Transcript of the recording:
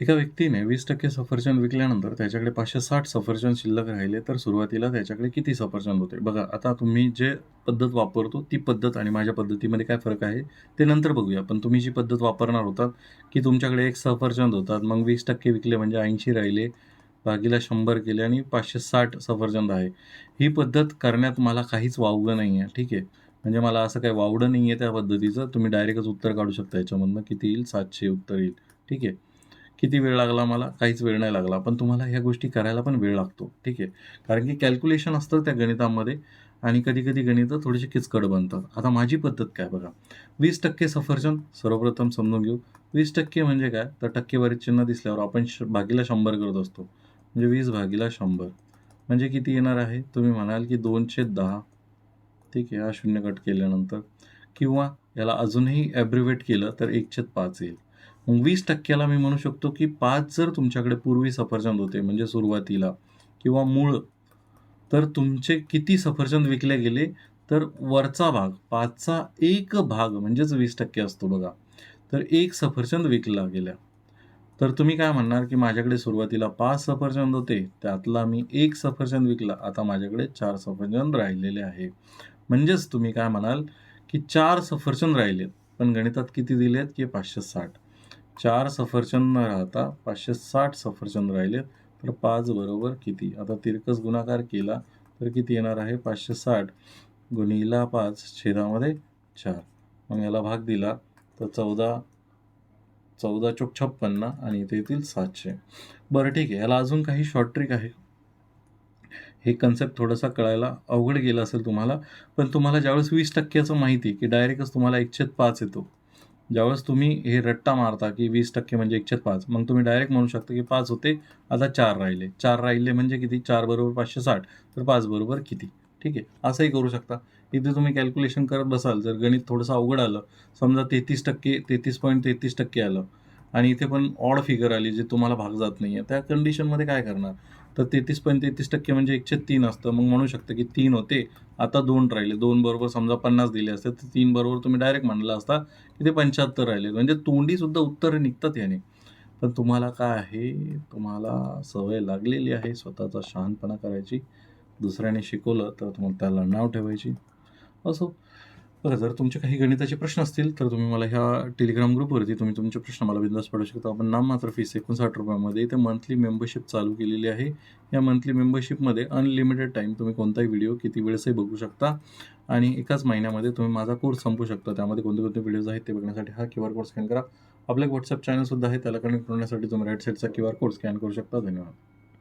एका व्यक्तीने वीस टक्के सफरचंद विकल्यानंतर त्याच्याकडे पाचशे साठ सफरचंद शिल्लक राहिले तर सुरुवातीला त्याच्याकडे किती सफरचंद होते? बघा आता तुम्ही जे पद्धत वापरतो ती पद्धत आणि माझ्या पद्धतीमध्ये काय फरक आहे ते नंतर बघूया. पण तुम्ही जी पद्धत वापरणार होतात की तुमच्याकडे एक सफरचंद होतात मग वीस टक्के विकले म्हणजे ऐंशी राहिले भागीला शंभर केले आणि पाचशे साठ सफरचंद आहे. ही पद्धत करण्यात मला काहीच वावगं नाही आहे ठीक आहे? म्हणजे मला असं काही वावडं नाही आहे त्या पद्धतीचं. तुम्ही डायरेक्टच उत्तर काढू शकता याच्यामधनं. किती येईल? सातशे उत्तर येईल ठीक आहे? किती वेळ लागला मला? काहीच वेळ नाही लागला. पण तुम्हाला ह्या गोष्टी करायला पण वेळ लागतो. ठीक आहे? कारण की कॅल्क्युलेशन असतं त्या गणितामध्ये आणि कधी कधी गणितं थोडीशी किचकट बनतात. आता माझी पद्धत काय बघा? वीस टक्के सफरचंद सर्वप्रथम समजून घेऊ. वीस टक्के म्हणजे काय? तर टक्केवारी चिन्ह दिसल्यावर आपण श भागीला शंभर करत असतो. म्हणजे वीस भागीला शंभर. म्हणजे किती येणार आहे? तुम्ही म्हणाल की दोनशे दहा. ठीक आहे? हा शून्य कट केल्यानंतर. किंवा याला अजूनही ॲब्रिवेट केलं तर एकशे पाच येईल. वीस टक्क्याला मी म्हणू शकतो की पाच जर तुमच्याकडे पूर्वी सफरचंद होते म्हणजे सुरुवातीला किंवा मूळ तर तुमचे किती सफरचंद विकले गेले तर वरचा भाग पाचचा एक भाग म्हणजेच वीस टक्के असतो बघा. तर एक सफरचंद विकला गेला. तर तुम्ही काय म्हणणार की माझ्याकडे सुरुवातीला पाच सफरचंद होते त्यातला मी एक सफरचंद विकला आता माझ्याकडे चार सफरचंद राहिलेले आहे. म्हणजेच तुम्ही काय म्हणाल की चार सफरचंद राहिलेत पण गणितात किती दिलेत? की पाचशे साठ. चार सफरचंद न राहता पाचशे साठ सफरचंद राहिलेत तर पाच बरोबर किती? आता तिरकस गुणाकार केला तर किती येणार आहे? पाचशे साठ गुणिला पाच छेदामध्ये चार. मग याला भाग दिला तर चौदा चौदा चोक छप्पन्न आणि इथे येतील सातशे. बरं ठीक आहे. याला अजून काही शॉर्ट ट्रिक आहे. हे कन्सेप्ट थोडासा कळायला अवघड गेलं असेल तुम्हाला पण तुम्हाला ज्यावेळेस वीस टक्क्याचं माहिती की डायरेक्टच तुम्हाला एकशे पाच येतो. ज्यावेळेस तुम्ही हे रट्टा मारता की वीस टक्के म्हणजे एकशे पाच मग तुम्ही डायरेक्ट म्हणू शकता की पाच होते आता चार राहिले. चार राहिले म्हणजे किती? चार बरोबर पाचशे साठ तर पाच बरोबर किती? ठीक आहे? असंही करू शकता. इथे तुम्ही कॅल्क्युलेशन करत बसाल जर गणित थोडंसं अवघड आलं समजा तेहतीस टक्के तेहतीस पॉईंट तेहतीस टक्के आलं आणि इथे पण ऑड फिगर आली जे तुम्हाला भाग जात नाही आहे त्या कंडिशनमध्ये काय करणार? तर तेहतीस पॉईंट तेहतीस टक्के म्हणजे एकशे तीन असतं. मग म्हणू शकतं की तीन होते. आता दोन राहिले. दोन बरोबर समजा पन्नास दिले असते. तर तीन बरोबर तुम्ही डायरेक्ट म्हणला असता की ते पंच्याहत्तर राहिले. म्हणजे तोंडीसुद्धा उत्तर निघतात याने. पण तुम्हाला काय आहे? तुम्हाला सवय लागलेली आहे स्वतःचा शहाणपणा करायची. दुसऱ्याने शिकवलं तर तुम्हाला त्याला नाव ठेवायची. असो. बरं जर तुमचे काही गणिताचे प्रश्न असतील तर तुम्ही मला ह्या टेलिग्राम ग्रुपवरती तुम्ही तुमचे प्रश्न मला बिंदास पाठवू शकता. आपण नाम मात्र फीस एकोणसाठ रुपयामध्ये. इथे मंथली मेंबरशिप चालू केलेली आहे. या मंथली मेंबरशिपमध्ये अनलिमिटेड टाईम तुम्ही कोणताही व्हिडिओ किती वेळेसही बघू शकता. आणि एकाच महिन्यामध्ये तुम्ही माझा कोर्स संपू शकता. त्यामध्ये कोणते कोणते व्हिडिओज आहेत ते बघण्यासाठी हा क्यू आर कोड स्कॅन करा. आपलं एक व्हॉट्सअप चॅनलसुद्धा आहे. त्याला कनेक्ट करण्यासाठी तुम्ही राईट साईडचा क्यू आर कोड स्कॅन करू शकता. धन्यवाद.